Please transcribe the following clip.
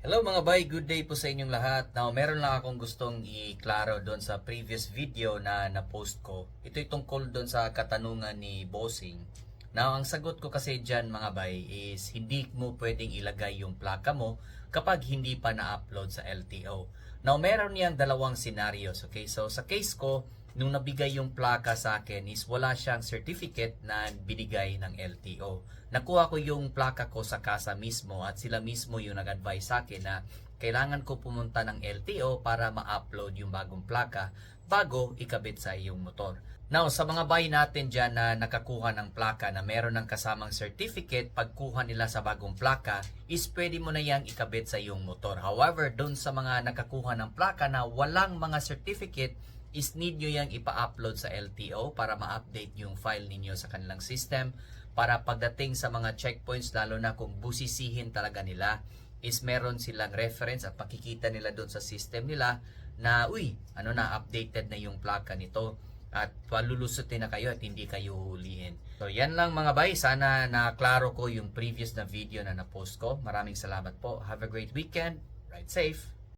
Hello mga bay, good day po sa inyong lahat. Now, meron lang akong gustong i-klaro doon sa previous video na na-post ko. Ito yung tungkol doon sa katanungan ni Bossing. Now, ang sagot ko kasi dyan mga bay is hindi mo pwedeng ilagay yung plaka mo kapag hindi pa na-upload sa LTO. Now, meron niyang dalawang scenarios. Okay, so sa case ko, nung nabigay yung plaka sa akin is wala siyang certificate na binigay ng LTO. Nakuha ko yung plaka ko sa casa mismo at sila mismo yung nag-advise sa akin na kailangan ko pumunta ng LTO para ma-upload yung bagong plaka bago ikabit sa iyong motor. Now, sa mga buy natin dyan na nakakuha ng plaka na meron ng kasamang certificate, pagkuha nila sa bagong plaka, is pwede mo na yang ikabit sa iyong motor. However, doon sa mga nakakuha ng plaka na walang mga certificate, is need nyo yang ipa-upload sa LTO para ma-update yung file ninyo sa kanilang system para pagdating sa mga checkpoints lalo na kung busisihin talaga nila is meron silang reference at makikita nila doon sa system nila na uy, ano na updated na yung plaka nito at palulusutin na kayo at hindi kayo hulihin. So yan lang mga bay, sana na klaro ko yung previous na video na na-post ko. Maraming salamat po. Have a great weekend. Ride safe.